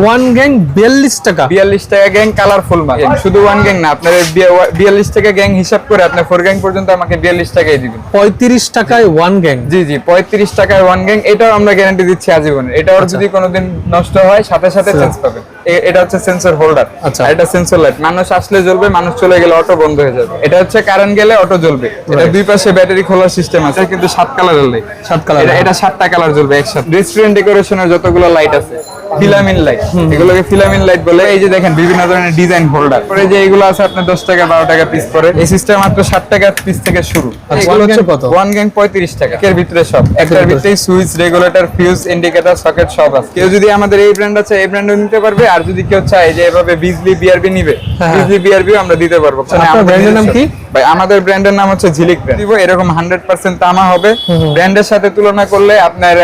One gang বিয়াল্লিশ টাকা। বিয়াল্লিশ টাকা গ্যাং কালারফুল মাল। শুধু ওয়ান গ্যাং না আপনার বিয়াল্লিশ টাকা গ্যাং হিসাব করে আপনার ফোর গ্যাং পর্যন্ত আমাকে বিয়াল্লিশ টাকাই দিবেন। পঁয়ত্রিশ টাকায় ওয়ান গ্যাং জি জি পঁয়ত্রিশ টাকায় ওয়ান গ্যাং এটাও আমরা গ্যারান্টি দিচ্ছি আজীবন। এটাও আচ্ছা। যদি কোনোদিন নষ্ট হয় সাথে সাথে চেঞ্জ পাবেন। এটা হচ্ছে সেন্সর হোল্ডার আচ্ছা। এটা সেন্সর লাইট মানুষ আসলে জ্বলবে মানুষ চলে গেলে অটো বন্ধ হয়ে যাবে। এটা হচ্ছে কারেন্ট গেলে অটো জ্বলবে। এটা দুই পাশে ব্যাটারি খোলার সিস্টেম আছে কিন্তু সাত কালারের লাইট সাত কালার এটা এটা সাতটা কালার জ্বলবে একসাথে। রেস্টুরেন্ট ডেকোরেশনের যতগুলো লাইট আছে ফিলামিন লাইট এগুলোকে ফিলামিন লাইট বলে। এই যে দেখেন বিভিন্ন ধরনের ডিজাইন হোল্ডার। পরে যে এগুলো আছে আপনার দশ টাকা বারো টাকা পিস পরে এই সিস্টেম মাত্র ষাট টাকা পিস থেকে শুরু। আচ্ছা? ওয়ান গ্যাং পঁয়ত্রিশ টাকা। এর ভিতরে সব একটার ভিতরে switch regulator fuse indicator socket সব আছে। কেউ যদি আমাদের এই ব্র্যান্ড আছে এই ব্র্যান্ডও নিতে পারবে। আর যদি কেউ চায় যে এভাবে বিজলি বিআরবি নিবে হ্যাঁ। বিজলি বিআরবিও আমরা দিতে পারব। মানে brand এর নাম কি? ভাই আমাদের ব্র্যান্ডের নাম হচ্ছে ঝিলিক ব্র্যান্ড দিব এরকম হান্ড্রেড পার্সেন্ট তামা হবে। ব্র্যান্ডের সাথে তুলনা করলে আপনার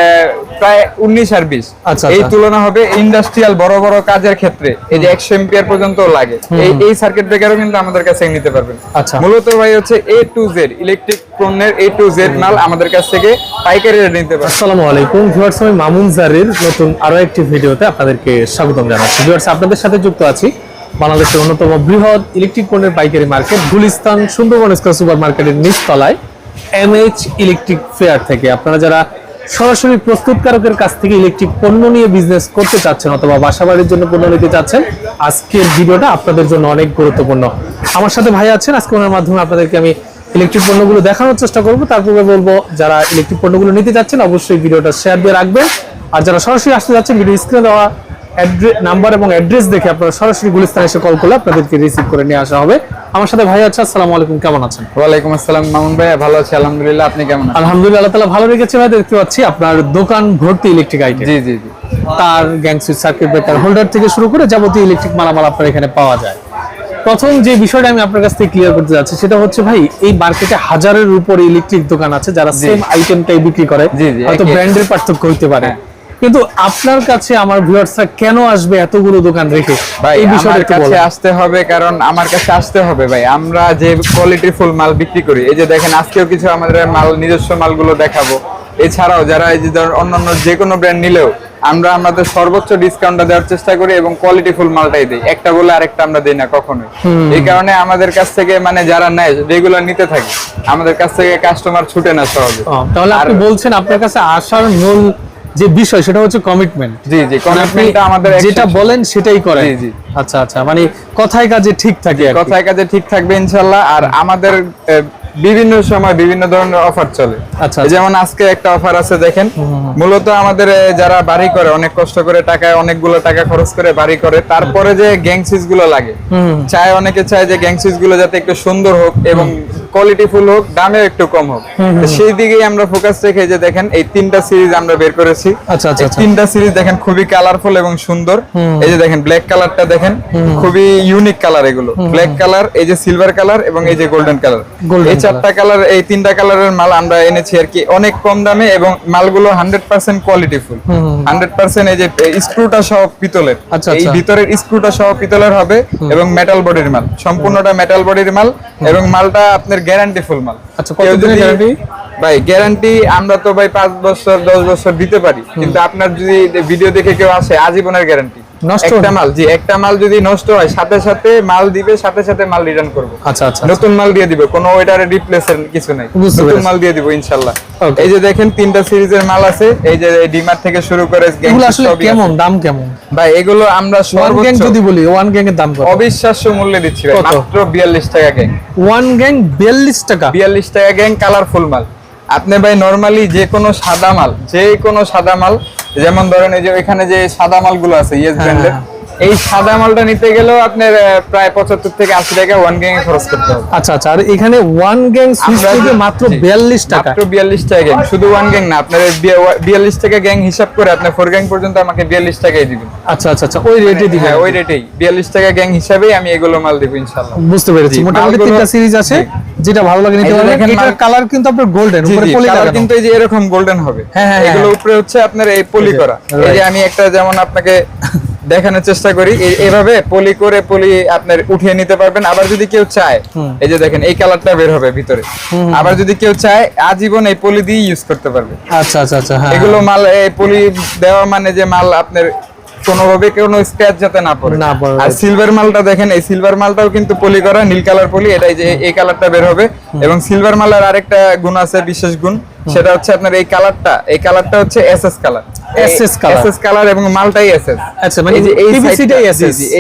প্রায় উনিশ আর বিশ। আচ্ছা, এই আচ্ছা। তুলনা হবে ইন্ডাস্ট্রিয়াল বড় বড় কাজের ক্ষেত্রে। এই যে একশো এম্পিয়ার পর্যন্ত লাগে। এই এই সার্কিট ব্রেকারও কিন্তু আমাদের কাছে নিতে পারবেন। আচ্ছা। মূলত ভাই হচ্ছে এ টু জেড ইলেকট্রিক পণ্যের এ টু জেড মাল আমাদের কাছ থেকে পাইকারি রেট নিতে পারবেন। আসসালামু আলাইকুম ভিউয়ার্স আমি মামুন জারির নতুন আরও একটি ভিডিওতে আপনাদেরকে স্বাগতম জানাচ্ছি। ভিউয়ার্স আপনাদের সাথে যুক্ত আছি বাংলাদেশের অন্যতম বৃহৎ ইলেকট্রিক পণ্যের পাইকারি market Gulistan Sundarban square super মার্কেটের নিচতলায় এমএইচ ইলেকট্রিক ফেয়ার থেকে। আপনারা যারা সরাসরি প্রস্তুতকারকের কাছ থেকে ইলেকট্রিক পণ্য নিয়ে বিজনেস করতে চাচ্ছেন অথবা বাসাবাড়ির জন্য পণ্য নিতে চাচ্ছেন, আজকের ভিডিওটা আপনাদের জন্য অনেক গুরুত্বপূর্ণ। আমার সাথে ভাই আছেন, আজকে ওনার মাধ্যমে আপনাদেরকে আমি ইলেকট্রিক পণ্যগুলো দেখানোর চেষ্টা করব। তারপরে বলব, যারা ইলেকট্রিক পণ্যগুলো নিতে চাচ্ছেন, অবশ্যই ভিডিওটা শেয়ার দিয়ে রাখবেন। আর যারা সরাসরি আসতে যাচ্ছেন ভিডিও স্ক্রিনে দেওয়া নাম্বার এবং অ্যাড্রেস দেখে আপনারা সরাসরি গুলিস্তান এসে কল করলে আপনাদেরকে রিসিভ করে নিয়ে আসা হবে। আমার সাথে ভাই আছে আসসালামু আলাইকুম কেমন আছেন? ওয়ালাইকুম আসসালাম মামুন ভাই ভালো আছি আলহামদুলিল্লাহ আপনি কেমন আছেন? আলহামদুলিল্লাহ আল্লাহ তালা ভালো রেখেছে ভাই দেখতে পাচ্ছি আপনার দোকান ভর্তি ইলেকট্রিক আইটেম জি জি জি। তার gang switch circuit breaker holder থেকে শুরু করে যাবতীয় ইলেকট্রিক মালামাল আপনার এখানে পাওয়া যায়। প্রথম যে বিষয়টা আমি আপনার কাছ থেকে ক্লিয়ার করতে যাচ্ছি সেটা হচ্ছে ভাই এই মার্কেটে হাজারের উপরে ইলেকট্রিক দোকান আছে যারা সেম আইটেমটাই বিক্রি করে। হয়তো ব্র্যান্ডের পার্থক্য হইতে পারে। হ্যাঁ। কিন্তু আপনার কাছে আমার ভিউয়ার্সরা কেন আসবে এতগুলো দোকান রেখে? ভাই এই বিষয়টা আমার কাছে আসতে হবে কারণ আমার কাছে আসতে হবে ভাই। আমরা যে কোয়ালিটি ফুল মাল বিক্রি করি এই যে দেখেন আজকেও কিছু আমাদের মাল নিজস্ব মালগুলো দেখাবো। এছাড়াও যারা এই যে ধরুন অন্যান্য যে কোনো ব্র্যান্ড নিলেও আমরা আমাদের সর্বোচ্চ ডিসকাউন্টটা দেওয়ার চেষ্টা করি এবং কোয়ালিটি ফুল মালটাই দিই। একটা বলে আরেকটা আমরা দিই না কখনো এই কারণে আমাদের কাছ থেকে মানে যারা নেয় রেগুলার নিতে থাকে আমাদের কাছ থেকে কাস্টমার ছুটে না সহজে। তাহলে আপনি আর- বলছেন আপনার কাছে আসার মূল যে বিষয় সেটা হচ্ছে কমিটমেন্ট জি জি কমিটমেন্টটা আমাদের যেটা বলেন সেটাই করেন। জি, জি। আচ্ছা আচ্ছা মানে কথায় কাজে ঠিক থাকে কথায় কাজে ঠিক থাকবে ইনশাআল্লাহ। আর আমাদের বিভিন্ন সময় বিভিন্ন ধরনের অফার চলে। আচ্ছা, যেমন আজকে একটা অফার আছে দেখেন। মূলত আমাদের যারা বাড়ি করে অনেক কষ্ট করে টাকায় অনেকগুলো টাকা খরচ করে বাড়ি করে তারপরে যে গ্যাং সুইচগুলো লাগে। চায় অনেকে চায় যে গ্যাং সুইচগুলো যাতে একটু সুন্দর হোক এবং কোয়ালিটি ফুল হোক দামেও একটু কম হোক। সেই দিকেই আমরা ফোকাস রেখে যে দেখেন এই তিনটা সিরিজ আমরা বের করেছি। আচ্ছা, আচ্ছা, আচ্ছা। তিনটা সিরিজ দেখেন খুবই কালারফুল এবং সুন্দর। এই যে দেখেন ব্ল্যাক কালারটা দেখেন খুবই ইউনিক কালার এগুলো। ব্ল্যাক কালার এই যে সিলভার কালার এবং এই যে গোল্ডেন কালার এই চারটা কালার এই তিনটা কালারের মাল আমরা এনেছি আর কি অনেক কম দামে এবং মালগুলো hundred percent quality full hundred percent এই যে স্ক্রুটা সহ পিতলের। আচ্ছা, এই আচ্ছা। ভিতরের স্ক্রুটা সহ পিতলের হবে এবং মেটাল বডির মাল। সম্পূর্ণটা মেটাল বডির মাল এবং মালটা আপনার গ্যারান্টি ফুল মাল। আচ্ছা, যদি- ভাই গ্যারান্টি আমরা তো ভাই পাঁচ বছর দশ বছর দিতে পারি। কিন্তু আপনার যদি ভিডিও দেখে কেউ আসে আজীবনের গ্যারান্টি নষ্ট একটা মাল জি একটা মাল যদি নষ্ট হয় সাথে সাথে মাল দিবে সাথে সাথে মাল রিটার্ন করব। আচ্ছা আচ্ছা নতুন মাল দিয়ে দিব কোনো ওইটারে রিপ্লেসের কিছু নাই। নতুন মাল দিয়ে দিব ইনশাল্লাহ। Okay. এই যে দেখেন তিনটা সিরিজের মাল আছে এই যে ডিমার থেকে শুরু করে এগুলো আসলে কেমন দাম কেমন? ভাই এগুলো আমরা ওয়ান গ্যাং যদি বলি ওয়ান গ্যাং এর দাম কত? অবিশ্বাস্য মূল্যে দিচ্ছি ভাই মাত্র বিয়াল্লিশ টাকা গ্যাং ওয়ান গ্যাং বিয়াল্লিশ টাকা? বিয়াল্লিশ টাকা গ্যাং কালারফুল মাল। আপনি ভাই নরমালি যে কোনো সাদা মাল যে কোনো সাদা মাল যেমন ধরেন এই যে এখানে যে সাদা মালগুলো আছে ইয়েস ব্র্যান্ডের এই সাদা মালটা নিতে গেলেও আপনার প্রায় পঁচাত্তর থেকে আশি টাকা ওয়ান গ্যাং এ খরচ করতে হবে। আচ্ছা আচ্ছা আর এখানে ওয়ান গ্যাং সুইচ থেকে মাত্র বিয়াল্লিশ টাকা। মাত্র বিয়াল্লিশ টাকা গ্যাং শুধু ওয়ান গ্যাং না আপনার বিয়াল্লিশ টাকা গ্যাং হিসাব করে আপনার ফোর গ্যাং পর্যন্ত আমাকে বিয়াল্লিশ টাকাই দিবেন। আচ্ছা আচ্ছা আচ্ছা ওই রেটে দিবেন। হ্যাঁ ওই রেটেই বিয়াল্লিশ টাকা গ্যাং হিসাবেই আমি এগুলো মাল দিব ইনশাল্লাহ বুঝতে পেরেছি মোটামুটি তিনটা সিরিজ আছে যেটা ভালো লাগে নিতে দেখেন এটার কালার কিন্তু আপনার গোল্ডেন উপরে পলি কালার কিন্তু এই যে এরকম গোল্ডেন হবে। হ্যাঁ, হ্যাঁ, এগুলো হ্যাঁ। উপরে হচ্ছে আপনার এই পলি করা। এই যে আমি একটা যেমন আপনাকে দেখানোর চেষ্টা করি। এভাবে পলি করে পলি আপনার উঠিয়ে নিতে পারবেন। আবার যদি কেউ চায় এই যে দেখেন এই কালারটা বের হবে ভিতরে। আবার যদি কেউ চায় আজীবন এই পলি দিয়ে ইউজ করতে পারবে। আচ্ছা আচ্ছা আচ্ছা হ্যাঁ এগুলো মাল এই পলি দেওয়া মানে যে মাল আপনার কোনোভাবে কোনো স্ক্র্যাচ যাতে না পড়ে। না পড়ে। আর সিলভার মালটা দেখেন এই সিলভার মালটাও কিন্তু পলি করা নীল কালার পলি এটাই যে এই কালারটা বের হবে। এবং সিলভার মালের আরেকটা গুণ আছে বিশেষ গুণ সেটা হচ্ছে আপনার এই কালারটা এই কালারটা হচ্ছে SS colour. SS color। SS colour এবং মালটাই এসএস আচ্ছা, মানে এই যে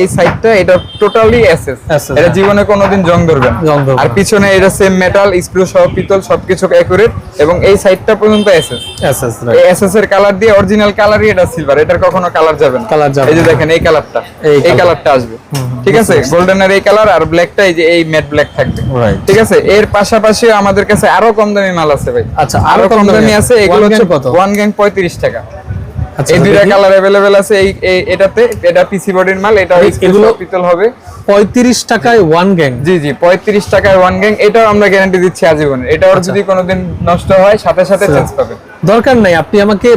এই সাইডটা এটা টোটালি এসএস এটা হ্যাঁ। জীবনে কোনোদিন জং ধরবে না। আর পিছনে এটা সেম মেটাল সহ পিতল সবকিছু অ্যাকুরেট এবং এই সাইডটা পর্যন্ত এসএস এস এস এই এসএস এর কালার দিয়ে অরিজিনাল কালারই এটা সিলভার এটার কখনো কালার যাবে না। Colour যাবে এই যে দেখেন এই কালারটা এই কালারটা আসবে। ঠিক আছে? গোল্ডেনের এই কালার আর ব্ল্যাকটা এই যে এই ম্যাট ব্ল্যাক থাকবে। ঠিক আছে? এর পাশাপাশি আমাদের কাছে আরও কম দামি মাল আছে ভাই। আচ্ছা, আরও কম দামি আছে। এগুলো হচ্ছে কত? ওয়ান গ্যাং 35 টাকা। এই দুইটা দেখি। কালার अवेलेबल আছে এই এই- এটাতে এটা পিসি বডির মাল এটা এই- এগুলো এগুলো- পিতল হবে পঁয়ত্রিশ টাকায় ওয়ান গ্যাং জি জি পঁয়ত্রিশ টাকায় ওয়ান গ্যাং এটাও আমরা গ্যারান্টি দিচ্ছি আজীবন এটাও আচ্ছা। যদি কোনোদিন নষ্ট হয় সাথে সাথে চেঞ্জ পাবেন দরকার নাই আপনি আমাকে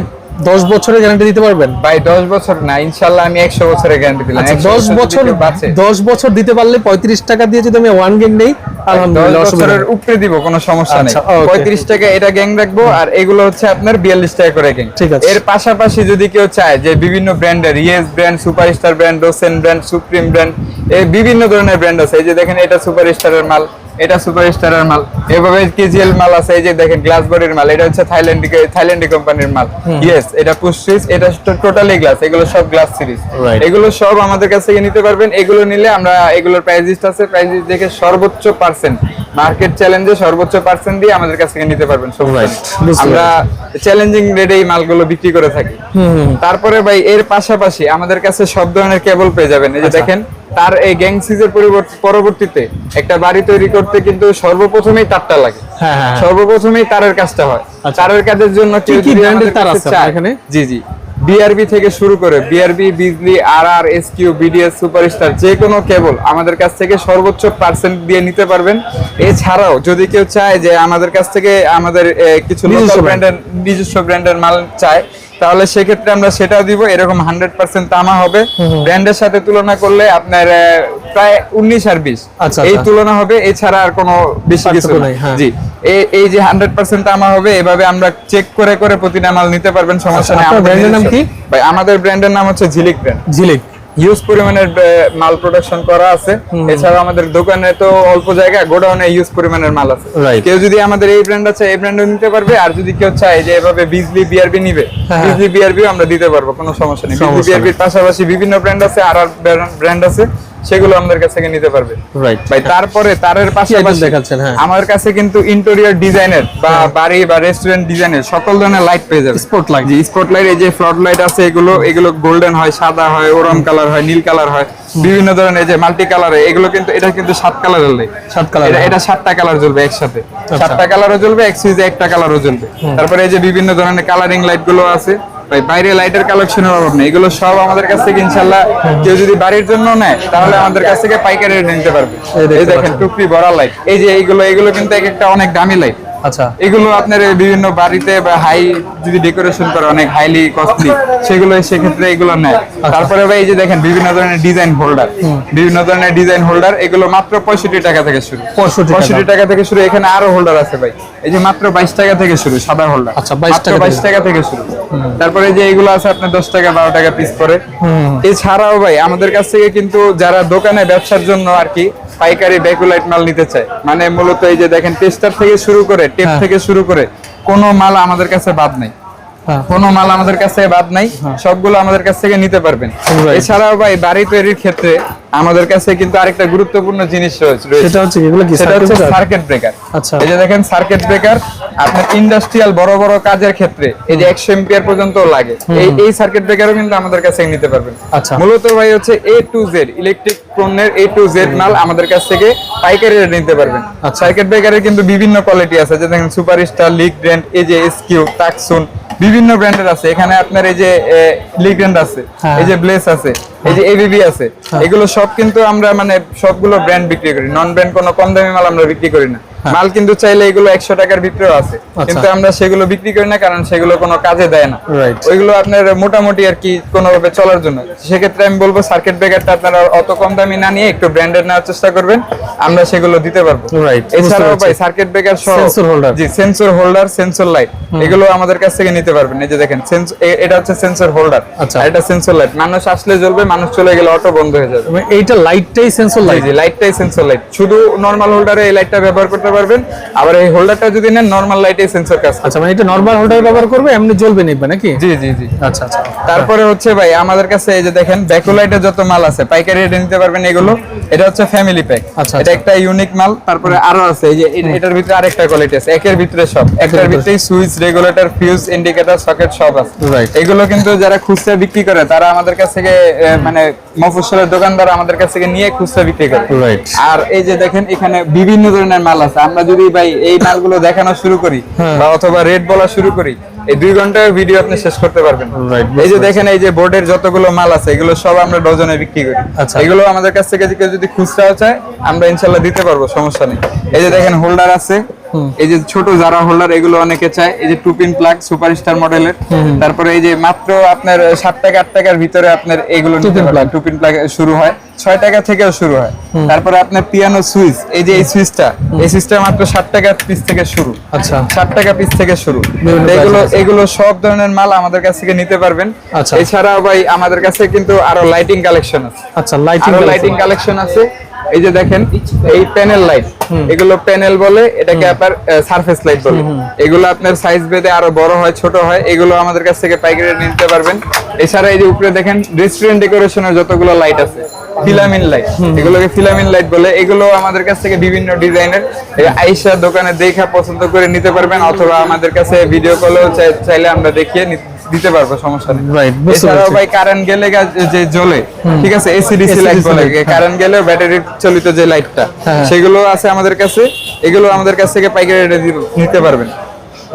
দশ বছরের গ্যারান্টি দিতে পারবেন? ভাই দশ বছর না ইনশাল্লাহ আমি একশো বছরের গ্যারান্টি দিলাম। আচ্ছা 100 দশ বছর কেউ বাঁচে দশ বছর দিতে পারলে পঁয়ত্রিশ টাকা দিয়ে যদি আমি ওয়ান গ্যাং নেই আলহামদুলিল্লাহ অসুবিধা বছরের উপরে দিব কোনো সমস্যা নেই। আচ্ছা, okay. পঁয়ত্রিশ টাকা এটা গ্যাং রাখব আর এগুলো হচ্ছে আপনার বিয়াল্লিশ টাকা করে গ্যাং ঠিক আছে। এর পাশাপাশি যদি কেউ চায় যে বিভিন্ন ব্র্যান্ডের ইয়েস ব্র্যান্ড সুপারস্টার ব্র্যান্ড ডোসেন ব্র্যান্ড সুপ্রিম ব্র্যান্ড এই বিভিন্ন ধরনের ব্র্যান্ড আছে। এই যে দেখেন এটা সুপারস্টারের মাল। এটা সুপারস্টারের মাল। এভাবে কেজিএল মাল আছে এই যে দেখেন গ্লাস বডির মাল এটা হচ্ছে থাইল্যান্ড থাইল্যান্ডি কোম্পানির মাল। ইয়েস এটা পুস্ট্রিজ এটা টোটালি গ্লাস এগুলো সব গ্লাস সিরিজ এগুলো সব আমাদের কাছ থেকে নিতে পারবেন। এগুলো নিলে আমরা এগুলোর প্রাইস লিস্ট আছে প্রাইস লিস্ট দেখে সর্বোচ্চ পার্সেন্ট মার্কেট চ্যালেঞ্জে সর্বোচ্চ পার্সেন্ট দিয়ে আমাদের কাছ থেকে নিতে পারবেন সব. আমরা চ্যালেঞ্জিং রেটে এই মালগুলো বিক্রি করে থাকি। তারপরে ভাই এর পাশাপাশি আমাদের কাছে সব ধরনের কেবল পেয়ে যাবেন। এই যে আচ্ছা। দেখেন তার এই গ্যাং সিজের পরবর্তীতে একটা বাড়ি তৈরি করতে কিন্তু সর্বপ্রথমেই তারটা লাগে হ্যাঁ, হ্যাঁ, হ্যাঁ। সর্বপ্রথমেই তারের কাজটা হয় আচ্ছা। তারের কাজের জন্য এখানে? জি জি বিআরবি থেকে শুরু করে BRB Bijli R R S Q BDS superstar যে কোনো কেবল আমাদের কাছ থেকে সর্বোচ্চ পার্সেন্ট দিয়ে নিতে পারবেন এছাড়াও যদি কেউ চায় যে আমাদের কাছ থেকে আমাদের কিছু নিজস্ব লোকাল ব্র্যান্ডের নিজস্ব ব্র্যান্ডের মাল চায় তাহলে সেক্ষেত্রে আমরা সেটা দিব এরকম হান্ড্রেড পার্সেন্ট তামা হবে। ব্র্যান্ডের সাথে তুলনা করলে আপনার প্রায় উনিশ আর বিশ। আচ্ছা, এই আচ্ছা। তুলনা হবে এছাড়া আর কোনো বেশি কিছু নাই, হ্যাঁ। জি। এই- যে হান্ড্রেড পার্সেন্ট তামা হবে এভাবে আমরা চেক করে করে প্রতিটা মাল নিতে পারবেন সমস্যা নাই। নেই আমাদের ব্র্যান্ডের নাম কি? ভাই আমাদের ব্র্যান্ডের নাম হচ্ছে ঝিলিক ব্র্যান্ড ঝিলিক হিউজ পরিমাণের মাল প্রোডাকশন করা আছে। এছাড়া আমাদের দোকানে তো অল্প জায়গা গোডাউনে ইউজ পরিমাণের মাল আছে। কেউ যদি আমাদের এই ব্র্যান্ড আছে এই ব্র্যান্ডও নিতে পারবে আর যদি কেউ চায় যে এভাবে বিজলি বিআরবি নিবে হ্যাঁ। বিজলি বিআরবিও আমরা দিতে পারব কোনো সমস্যা নেই। বিজলি। বিআরবির পাশাপাশি বিভিন্ন ব্র্যান্ড আছে আর আর ব্র্যান্ড আছে। সেগুলো আমাদের কাছ থেকে নিতে পারবে। রাইট ভাই তারপরে তারের পাশাপাশি দেখাচ্ছেন, হ্যাঁ। আমার কাছে কিন্তু ইন্টেরিয়র ডিজাইনের বা বাড়ি বা রেস্টুরেন্ট ডিজাইনের সকল ধরনের লাইট পেয়ে যাবে। Light। জি স্পট লাইট এই যে ফ্লড লাইট আছে এগুলো এগুলো গোল্ডেন হয় সাদা হয় ওরম কালার হয় নীল কালার হয়। বিভিন্ন ধরনের এই যে মাল্টি কালার এটা কিন্তু এটা কিন্তু সাত কালারের লাইট সাত কালার এটা হ্যাঁ। এটা সাতটা কালার জ্বলবে একসাথে। আচ্ছা। সাতটা কালারও জ্বলবে এক সুইজে একটা কালারও জ্বলবে। তারপরে এই যে বিভিন্ন ধরনের কালারিং লাইটগুলো আছে ভাই বাইরে লাইটের কালেকশনের অভাব নেই। এগুলো সব আমাদের কাছ থেকে ইনশাল্লাহ কেউ যদি বাড়ির জন্য নেয় তাহলে আমাদের কাছ থেকে পাইকারি নিতে পারবে। এই দেখেন। টুকরি ভরা লাইট এই যে এইগুলো এগুলো কিন্তু এক একটা অনেক দামি লাইট আচ্ছা। এগুলো আপনার বিভিন্ন বাড়িতে বা হাই যদি ডেকোরেশন করে অনেক হাইলি কস্টলি সেগুলো সেক্ষেত্রে এগুলো নেয়। তারপরে ভাই এই যে দেখেন বিভিন্ন ধরনের ডিজাইন হোল্ডার বিভিন্ন ধরনের ডিজাইন হোল্ডার এগুলো মাত্র পঁয়ষট্টি টাকা থেকে শুরু। পঁয়ষট্টি টাকা। থেকে শুরু এখানে আরও হোল্ডার আছে ভাই। এই যে মাত্র বাইশ টাকা থেকে শুরু সাদা হোল্ডার আচ্ছা, 22 টাকা বাইশ টাকা থেকে শুরু। তারপরে যে এগুলো আছে আপনার দশ টাকা বারো টাকা পিস করে। এছাড়াও ভাই আমাদের কাছ থেকে কিন্তু যারা দোকানে ব্যবসার জন্য আর কি পাইকারি ডেকুলাইট মাল নিতে চায়। মানে মূলত এই যে দেখেন টেস্টার থেকে শুরু করে টেপ হ্যাঁ। থেকে শুরু করে কোনো মাল আমাদের কাছে বাদ নাই। কোন কোনো মাল আমাদের কাছে বাদ নাই সবগুলো আমাদের কাছ থেকে নিতে পারবেন। এছাড়াও ভাই বাড়ি তৈরির ক্ষেত্রে আমাদের কাছে কিন্তু আরেকটা গুরুত্বপূর্ণ জিনিস রয়েছে সেটা হচ্ছে এগুলো কি সেটা হচ্ছে সার্কিট ব্রেকার আচ্ছা। এই যে দেখেন সার্কিট ব্রেকার আপনার ইন্ডাস্ট্রিয়াল বড় বড় কাজের ক্ষেত্রে এই যে একশো এম্পিয়ার পর্যন্ত লাগে। এই এই সার্কিট ব্রেকারও কিন্তু আমাদের কাছে নিতে পারবেন। আচ্ছা। মূলত ভাই হচ্ছে এ টু জেড ইলেকট্রিক পণ্যের এ টু জেড মাল আমাদের কাছ থেকে পাইকারি রেটে নিতে পারবেন। আচ্ছা। সার্কিট ব্রেকারের কিন্তু বিভিন্ন কোয়ালিটি আছে। যে দেখেন সুপারস্টার লিগ ব্র্যান্ড এই যে এসকিউ টাকসুন বিভিন্ন ব্র্যান্ডের আছে। এখানে আপনার এই যে লিগ ব্র্যান্ড আছে। হ্যাঁ। এই যে ব্লেস আছে। এই যে এবিবি আছে এগুলো সব কিন্তু আমরা মানে সবগুলো ব্র্যান্ড বিক্রি করি। নন ব্র্যান্ড কোনো কম দামি মাল আমরা বিক্রি করি না। মাল কিন্তু চাইলে এগুলো একশো টাকার ভিতরেও আছে। আচ্ছা। কিন্তু আমরা সেগুলো বিক্রি করি না কারণ সেগুলো কোনো কাজে দেয় না। ওইগুলো আপনার মোটামুটি আর কি কোনোভাবে চলার জন্য। সেক্ষেত্রে আমি বলব সার্কিট ব্রেকারটা আপনারা অত কম দামি না নিয়ে একটু ব্র্যান্ডেড নেওয়ার চেষ্টা করবেন। আমরা সেগুলো দিতে পারব। এছাড়াও ভাই সার্কিট ব্রেকার সহ Sensor holder। জি সেন্সর হোল্ডার সেন্সর লাইট এগুলো আমাদের কাছ থেকে নিতে পারবেন। এই যে দেখেন এটা হচ্ছে সেন্সর হোল্ডার আচ্ছা। আর এটা সেন্সর লাইট মানুষ আসলে জ্বলবে মানুষ চলে গেলে অটো বন্ধ হয়ে যাবে। মানে এইটা লাইটটাই সেন্সর লাইট জি লাইটটাই সেন্সর লাইট শুধু নরমাল হোল্ডারে এই লাইটটা ব্যবহার করতে পারবেন। আবার এই হোল্ডারটা যদি নেন নরমাল লাইটে সেন্সর কাজ আচ্ছা মানে এটা নরমাল হোল্ডার ব্যবহার করবে এমনি জ্বলবে নিবে নাকি? জি জি জি। আচ্ছা আচ্ছা। তারপরে হচ্ছে ভাই আমাদের কাছে এই যে দেখেন ব্যাকলাইটের যত মাল আছে পাইকারি রেটে নিতে পারবেন এগুলো। এটা হচ্ছে ফ্যামিলি প্যাক আচ্ছা, এটা আচ্ছা। একটা ইউনিক মাল। তারপরে আরও আছে এই যে এটার ভিতরে আরেকটা কোয়ালিটি আছে একের ভিতরে সব। একটার ভিতরেই switch regulator fuse indicator socket সব আছে. এগুলো কিন্তু যারা খুচরা বিক্রি করে তারা আমাদের কাছ থেকে মানে মফস্বলের দোকানদার আমাদের কাছ থেকে নিয়ে খুচরা বিক্রি করে। রাইট আর এই যে দেখেন এখানে বিভিন্ন ধরনের মাল আছে। আমরা যদি ভাই এই মালগুলো দেখানো শুরু করি হ্যাঁ। বা অথবা রেট বলা শুরু করি এই দুই ঘণ্টার ভিডিও আপনি শেষ করতে পারবেন। এই যে দেখেন এই যে বোর্ডের যতগুলো মাল আছে এগুলো সব আমরা ডজনে বিক্রি করি। আচ্ছা। এগুলো আমাদের কাছ থেকে কেউ যদি খুচরাও চায় আমরা ইনশাল্লাহ দিতে পারব সমস্যা নেই। এই যে দেখেন হোল্ডার আছে। এই যে ছোট যারা হোল্ডার এগুলো অনেকে চায়। এই যে টু পিন প্লাগ সুপারস্টার মডেলের তারপরে এই যে মাত্র আপনার সাত টাকা আট টাকার ভিতরে আপনার এগুলো টু পিন প্লাগ শুরু হয়। ছয় টাকা থেকেও শুরু হয়। তারপরে আপনার পিয়ানো সুইচ এই যে এই সুইচটা এই সুইচটা মাত্র ষাট টাকা পিস থেকে শুরু। আচ্ছা। ষাট টাকা পিস থেকে শুরু। এগুলো এগুলো সব ধরনের মাল আমাদের কাছ থেকে নিতে পারবেন। আচ্ছা। এছাড়াও ভাই আমাদের কাছে কিন্তু আরও লাইটিং কালেকশন আছে। আচ্ছা লাইটিং লাইটিং কালেকশন আছে। এই যে দেখেন এই প্যানেল লাইট এগুলো প্যানেল বলে এটাকে আপনার সারফেস লাইট বলে। এগুলো আপনার সাইজ বেদে আরও বড় হয় ছোট হয় এগুলো আমাদের কাছ থেকে পাইকারি নিতে পারবেন। এছাড়া এই যে উপরে দেখেন রেস্টুরেন্ট ডেকোরেশনের যতগুলো লাইট আছে ফিলামিন লাইট এগুলোকে ফিলামিন লাইট বলে। এগুলো আমাদের কাছ থেকে বিভিন্ন ডিজাইনের। আইসা দোকানে দেখা পছন্দ করে নিতে পারবেন অথবা আমাদের কাছে ভিডিও কলেও চাইলে আমরা দেখিয়ে দিতে পারব সমস্যা নেই। এছাড়াও ভাই কারেন্ট গেলে যে জ্বলে ঠিক আছে? এসিডিসি লাইট বলে। হ্যাঁ। কারেন্ট গেলে ব্যাটারি চালিত যে লাইটটা হ্যাঁ। সেগুলো আছে আমাদের কাছে। এগুলো আমাদের কাছ থেকে পাইকারি রেটে নিতে পারবেন।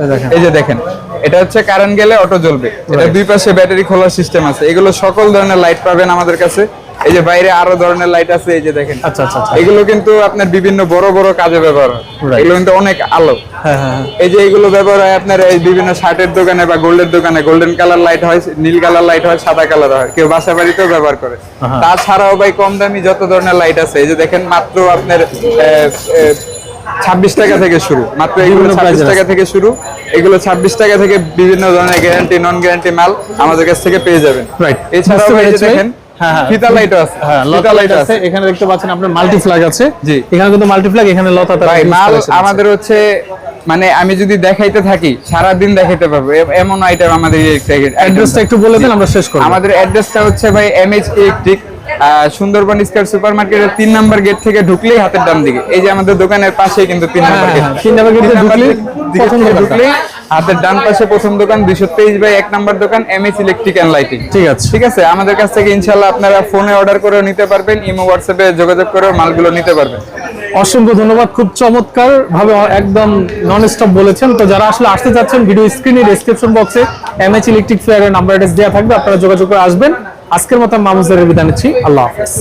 এই এই যে দেখেন এটা হচ্ছে কারেন্ট গেলে অটো জ্বলবে। এটা দুই পাশে ব্যাটারি খোলার সিস্টেম আছে। এগুলো সকল ধরনের লাইট পাবেন আমাদের কাছে। এই যে বাইরে আরও ধরনের লাইট আছে এই যে দেখেন। আচ্ছা আচ্ছা আচ্ছা। এগুলো কিন্তু আপনার বিভিন্ন বড় বড় কাজে ব্যবহার হয়। এগুলো কিন্তু অনেক আলো। হ্যাঁ হ্যাঁ হ্যাঁ। এই যে এগুলো ব্যবহার হয় আপনার এই বিভিন্ন শার্টের দোকানে বা গোল্ডের দোকানে গোল্ডেন কালার লাইট হয় নীল কালার লাইট হয় সাদা কালার হয়। কেউ বাসা বাড়িতেও ব্যবহার করে। তাছাড়াও ভাই কম দামি যত ধরনের লাইট আছে এই যে দেখেন মাত্র আপনার ছাব্বিশ টাকা থেকে শুরু। মাত্র এইগুলো ছাব্বিশ টাকা থেকে শুরু। এগুলো ছাব্বিশ টাকা থেকে বিভিন্ন ধরনের গ্যারান্টি নন গ্যারান্টি মাল আমাদের কাছ থেকে পেয়ে যাবেন। এছাড়াও। দেখেন। ফিতা লাইটও আছে। হ্যাঁ লতা লাইট লাইট আছে। আছে। এখানে দেখতে পাচ্ছেন আপনার মাল্টি ফ্ল্যাগ আছে। জি। এখানে কিন্তু মাল্টি ফ্ল্যাগ এখানে লতা তার ভাই মাল আমাদের হচ্ছে মানে আমি যদি দেখাইতে থাকি সারাদিন দেখাইতে পারব। এমন আইটেম আমাদের অ্যাড্রেসটা একটু বলে দেন আমরা শেষ করব। আমাদের অ্যাড্রেসটা হচ্ছে ভাই MH electric Sundarban square super মার্কেটের তিন নম্বর গেট থেকে ঢুকলেই হাতের ডান দিকে। এই যে আমাদের দোকানের পাশে কিন্তু তিন নম্বর নাম্বার হ্যাঁ, গেট। হ্যাঁ, তিন নাম্বার গেটে। ঢুকলেই হাতের ডান পাশে প্রথম দোকান দুইশো তেইশ বাই এক নাম্বার দোকান M S electric and lighting ঠিক আছে। ঠিক আছে? আমাদের কাছ থেকে ইনশাল্লাহ আপনারা ফোনে অর্ডার করে নিতে পারবেন ইমো হোয়াটসঅ্যাপে যোগাযোগ করে মালগুলো নিতে পারবেন। অসংখ্য ধন্যবাদ, খুব চমৎকার ভাবে একদম নন স্টপ বলেছেন। তো যারা আসলে আসতে চাচ্ছেন ভিডিও স্ক্রিনে ডেসক্রিপশন বক্সে এম এইচ ইলেকট্রিক ফেয়ারের নাম্বার অ্যাড্রেস দেওয়া থাকবে, আপনারা যোগাযোগ করে আসবেন। আজকের মতো মামুজারের বিদায় নিচ্ছি, আল্লাহ হাফেজ।